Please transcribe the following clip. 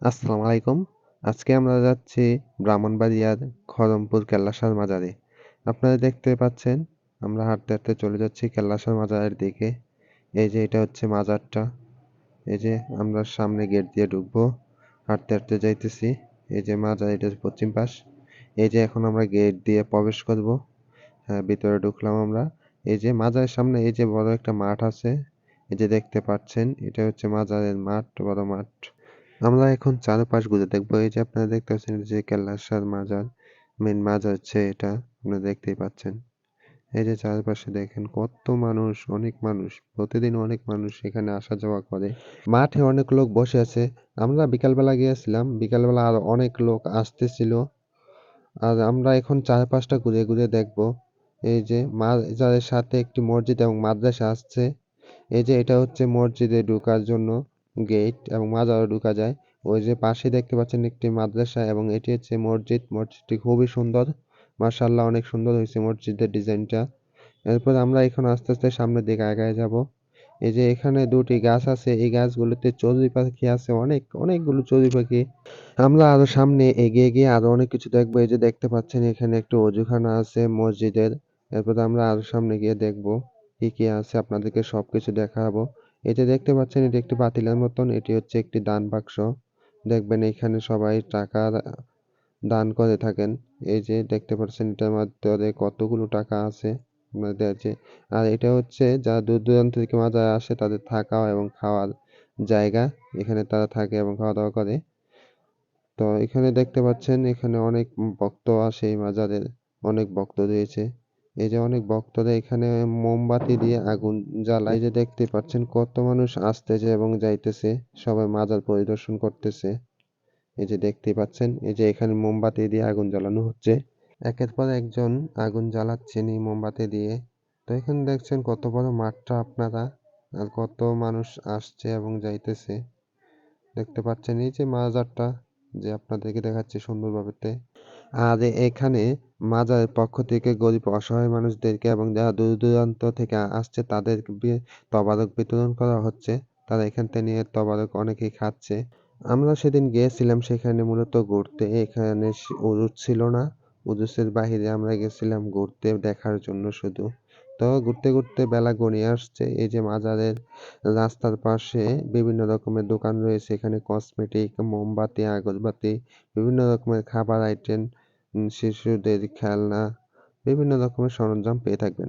আসসালামু আলাইকুম। আজকে আমরা যাচ্ছি ব্রাহ্মণবাড়িয়ার খড়মপুর কেল্লাসার মাজারে। আপনারা দেখতে পাচ্ছেন, আমরা হাঁটতে হাঁটতে চলে যাচ্ছি কেল্লাসার মাজারের দিকে। এই যে এটা হচ্ছে মাজারটা। এই যে আমরা সামনে গেট দিয়ে ঢুকবো, হাঁটতে হাঁটতে যাইতেছি। এই যে মাজার, এটা পশ্চিম পাশ। এই যে এখন আমরা গেট দিয়ে প্রবেশ করব। হ্যাঁ ভিতরে ঢুকলাম আমরা। এই যে মাজারের সামনে এই যে বড় একটা মাঠ আছে। এই যে দেখতে পাচ্ছেন, এটা হচ্ছে মাজারের মাঠ, বড় মাঠ। আমরা এখন চারপাশ ঘুরে দেখব। এই যে আপনারা দেখতে পাচ্ছেন যে কেল্লাসার মাজার মেন মাজার হচ্ছে এটা, আপনারা দেখতেই পাচ্ছেন। এই যে চারপাশে দেখেন কত মানুষ, অনেক মানুষ, প্রতিদিন অনেক মানুষ এখানে আসা যাওয়া করে। মাঠে অনেক লোক বসে আছে। আমরা বিকালবেলা গিয়েছিলাম, বিকালবেলা আর অনেক লোক আসতেছিল। আর আমরা এখন চারপাশটা ঘুরে ঘুরে দেখব। এই যে মাজারের সাথে একটি মসজিদ এবং মাদ্রাসা আসছে। এই যে এটা হচ্ছে মসজিদে ঢোকার জন্য। গেট এবং মাজারও ঢুকা যায়। ওই যে পাশে দেখতে পাচ্ছেন একটি মাদ্রাসা এবং এটি হচ্ছে মসজিদ। মসজিদটি খুবই সুন্দর। মার্শাল্লাহ অনেক সুন্দর হয়েছে মসজিদের ডিজাইনটা। এরপর আমরা এখন আস্তে আস্তে সামনের দিকে আগায় যাব। এই যে এখানে দুটি গাছ আছে। এই গাছগুলোতে চড়ুই পাখি আছে অনেক, অনেকগুলো চড়ুই পাখি। আমরা আরও সামনে এগিয়ে গিয়ে আরও অনেক কিছু দেখব। এই যে দেখতে পাচ্ছেন এখানে একটি অজুখানা আছে মসজিদের। এরপর আমরা আরও সামনে গিয়ে দেখব কি কি আছে। আপনাদেরকে সবকিছু দেখাবো। যে দেখতে পাচ্ছেন, এটি একটি পাতিলের মতন, এটি হচ্ছে একটি দান বাক্স। দেখবেন এখানে সবাই টাকা দান করে থাকেন। এই যে দেখতে পাচ্ছেন, এটার মধ্যে কতগুলো টাকা আছে আপনাদের আছে। আর এটা হচ্ছে যারা দূর দূরান্ত থেকে মাজার আসে, তাদের থাকা এবং খাওয়ার জায়গা। এখানে তারা থাকে এবং খাওয়া দাওয়া করে। তো এখানে দেখতে পাচ্ছেন, এখানে অনেক ভক্ত আসে এই মাজারের, অনেক ভক্ত রয়েছে। এই যে অনেক ভক্তরা এখানে মোমবাতি দিয়ে আগুন জ্বালায়। যে দেখতে পাচ্ছেন কত মানুষ আসতেছে এবং যাইতেছে, সবাই মাজার পরিদর্শন করতেছে। এই যে দেখতে পাচ্ছেন, এই যে এখানে মোমবাতি দিয়ে আগুন জ্বালানো হচ্ছে। একের পর একজন আগুন জ্বালাচ্ছেন এই মোমবাতি দিয়ে। তো এখানে দেখছেন কত বড় মাঠটা আপনারা, আর কত মানুষ আসছে এবং যাইতেছে। দেখতে পাচ্ছেন এই যে মাজারটা, যে আপনাদেরকে দেখাচ্ছি সুন্দরভাবে আর এখানে মাজারের পক্ষ থেকে গরিব, অসহায় মানুষদেরকে এবং যারা দূর দূরান্ত থেকে আসছে তাদের তবারক বিতরণ করা হচ্ছে। তারা এখান থেকে নিয়ে তবারক অনেকেই খাচ্ছে। আমরা সেদিন গিয়েছিলাম, সেখানে মূলত ঘুরতে। এখানে উরুস ছিল না। উরুসের বাহিরে আমরা গেছিলাম ঘুরতে দেখার জন্য শুধু। তো ঘুরতে ঘুরতে বেলা গড়িয়ে আসছে। এই যে মাজারের রাস্তার পাশে বিভিন্ন রকমের দোকান রয়েছে। এখানে কসমেটিক মোমবাতি, আগরবাতি, বিভিন্ন রকমের খাবার আইটেম শিশুদের খেলনা বিভিন্ন রকমের সরঞ্জাম পেয়ে থাকবেন।